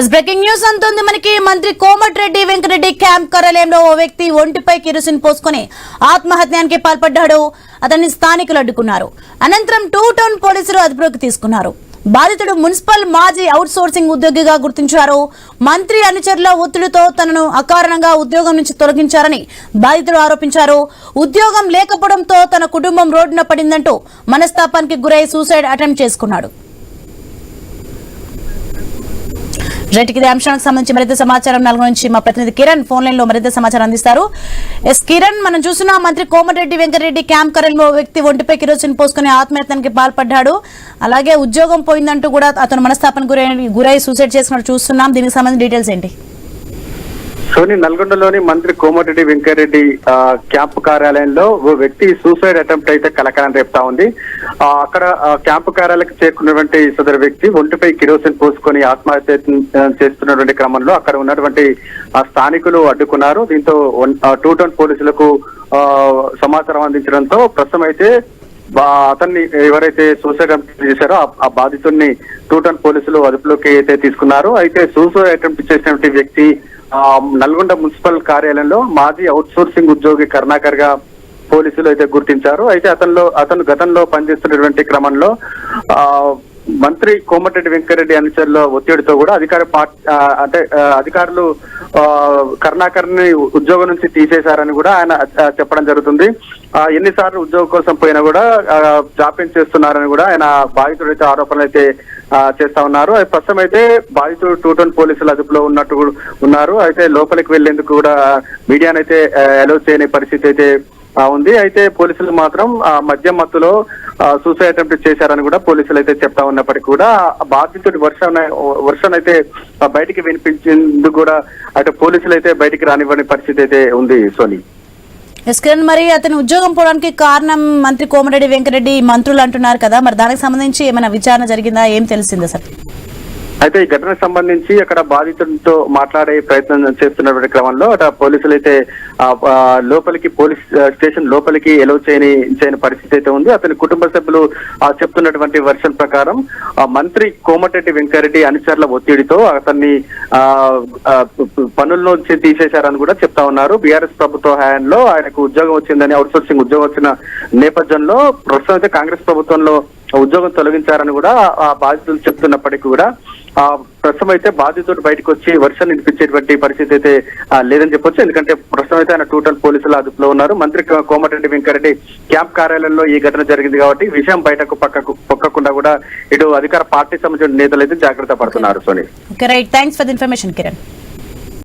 Yes breaking news అంటుంది మనకి. మంత్రి కోమటిరెడ్డి వెంకరెడ్డి క్యాంప్ కార్యాలయంలో ఓ వ్యక్తి ఒంటిపై కిరోసిన్ పోసుకుని ఆత్మహత్యానికి పాల్పడ్డాడు. అతన్ని స్థానికులు అడ్డుకున్నారు. అనంతరం టూ టౌన్ పోలీసులు అదుపులోకి తీసుకున్నారు. బాధితుడు మున్సిపల్ మాజీ అవుట్ సోర్సింగ్ ఉద్యోగిగా గుర్తించారు. మంత్రి అనుచరుల ఒత్తిడితో తనను అకారణంగా ఉద్యోగం నుంచి తొలగించారని బాధితుడు ఆరోపించారు. ఉద్యోగం లేకపోవడంతో తన కుటుంబం రోడ్డున పడిందంటూ మనస్తాపానికి గురై సూసైడ్ అటెంప్ట్ చేసుకున్నాడు. రైట్ అంశానికి సంబంధించి మరింత సమాచారం నల్గొండ నుంచి మా ప్రతినిధి కిరణ్ ఫోన్ లైన్లో మరింత సమాచారం అందిస్తారు. ఎస్ కిరణ్ మనం చూస్తున్నాం మంత్రి కోమటిరెడ్డి వెంకటరెడ్డి క్యాంప్ కార్యాలయంలో వ్యక్తి ఒంటిపై కిరోసిన్ పోసుకుని ఆత్మహత్యానికి పాల్పడ్డాడు. అలాగే ఉద్యోగం పోయిందంటూ కూడా అతను మనస్తాపన గురై గురై సూసైడ్ చేసినట్టు చూస్తున్నాం. దీనికి సంబంధించిన డీటెయిల్స్ ఏంటి? సోని నల్గొండలోని మంత్రి కోమటిరెడ్డి వెంకరెడ్డి క్యాంప్ క్యాంపు కార్యాలయంలో ఓ వ్యక్తి సూసైడ్ అటెంప్ట్ అయితే కలకలం రేపుతా ఉంది. అక్కడ క్యాంపు కార్యాలయానికి చేరుకున్నటువంటి సదరు వ్యక్తి ఒంటిపై కిరోసిన్ పోసుకొని ఆత్మహత్య చేస్తున్నటువంటి క్రమంలో అక్కడ ఉన్నటువంటి స్థానికులు అడ్డుకున్నారు. దీంతో టూ టౌన్ పోలీసులకు సమాచారం అందించడంతో ప్రస్తుతం అయితే అతన్ని ఎవరైతే సూసైడ్ అటెంప్ట్ చేశారో ఆ- బాధితుడిని టూ టౌన్ పోలీసులు అదుపులోకి అయితే తీసుకున్నారు. అయితే సూసైడ్ అటెంప్ట్ చేసినటువంటి వ్యక్తి నల్గొండ మున్సిపల్ కార్యాలయంలో మాజీ అవుట్సోర్సింగ్ ఉద్యోగి కరుణాకర్గా పోలీసులు అయితే గుర్తించారు. అయితే అతనిలో అతను గతంలో పనిచేస్తున్నటువంటి క్రమంలో ఆ మంత్రి కోమటిరెడ్డి వెంకరెడ్డి అనుచరుల ఒత్తిడితో కూడా అధికార పార్టీ అంటే అధికారులు కర్ణాకర్ని ఉద్యోగం నుంచి తీసేశారని కూడా ఆయన చెప్పడం జరుగుతుంది. ఆ, ఎన్నిసార్లు ఉద్యోగం కోసం పోయినా కూడా జాప్యం చేస్తున్నారని కూడా ఆయన బాధితుడైతే ఆరోపణలు అయితే చేస్తా ఉన్నారు. అది ప్రస్తుతం అయితే బాధితుడు టూ టౌన్ పోలీసులు అదుపులో ఉన్నట్టు ఉన్నారు. అయితే లోపలికి వెళ్ళేందుకు కూడా మీడియానైతే అలౌ చేయని పరిస్థితి అయితే ఉంది. అయితే పోలీసులు మాత్రం ఆ, మద్యం మత్తులో సూసైడ్ అటెంప్ట్ చేశారని కూడా పోలీసులు అయితే చెప్తా ఉన్నప్పటికీ కూడా బాధితుడి వర్షం వర్షం అయితే బయటికి వినిపించేందుకు కూడా అటు పోలీసులు అయితే బయటికి రానివ్వని పరిస్థితి అయితే ఉంది సోని. కిరణ్ మరి అతను ఉద్యోగం పోవడానికి కారణం మంత్రి కోమటిరెడ్డి వెంకరెడ్డి మంత్రులు అంటున్నారు కదా. మరి దానికి సంబంధించి ఏమైనా విచారణ జరిగిందా? ఏం తెలిసిందా సార్ అయితే ఈ ఘటనకు సంబంధించి అక్కడ బాధితులతో మాట్లాడే ప్రయత్నం చేస్తున్నటువంటి క్రమంలో అక్కడ పోలీసులు అయితే లోపలికి పోలీస్ స్టేషన్ లోపలికి ఎలవ్ చేయని చేయని పరిస్థితి అయితే ఉంది. అతని కుటుంబ సభ్యులు ఆ, చెప్తున్నటువంటి వర్షన్ ప్రకారం మంత్రి కోమటిరెడ్డి వెంకారెడ్డి అనుచరుల ఒత్తిడితో అతన్ని ఆ, నుంచి తీసేశారని కూడా చెప్తా ఉన్నారు. బీఆర్ఎస్ ప్రభుత్వ హయాంలో ఆయనకు ఉద్యోగం వచ్చిందని అవుట్ సోర్సింగ్ ఉద్యోగం వచ్చిన నేపథ్యంలో ప్రస్తుతం అయితే కాంగ్రెస్ ప్రభుత్వంలో ఉద్యోగం తొలగించారని కూడా ఆ బాధితులు చెప్తున్నప్పటికీ కూడా ప్రస్తుతం అయితే బాధితుడు బయటకు వచ్చి వర్షం నిలిపించేటువంటి పరిస్థితి అయితే లేదని చెప్పొచ్చు. ఎందుకంటే ప్రస్తుతం అయితే ఆయన టోటల్ పోలీసుల అదుపులో ఉన్నారు. మంత్రి కోమటిరెడ్డి వెంకరెడ్డి క్యాంప్ కార్యాలయంలో ఈ ఘటన జరిగింది కాబట్టి విషయం బయటకు పక్కకు పొక్కకుండా కూడా ఇటు అధికార పార్టీ సంబంధించిన నేతలు అయితే జాగ్రత్త పడుతున్నారు Soni. Okay right thanks for information Kiran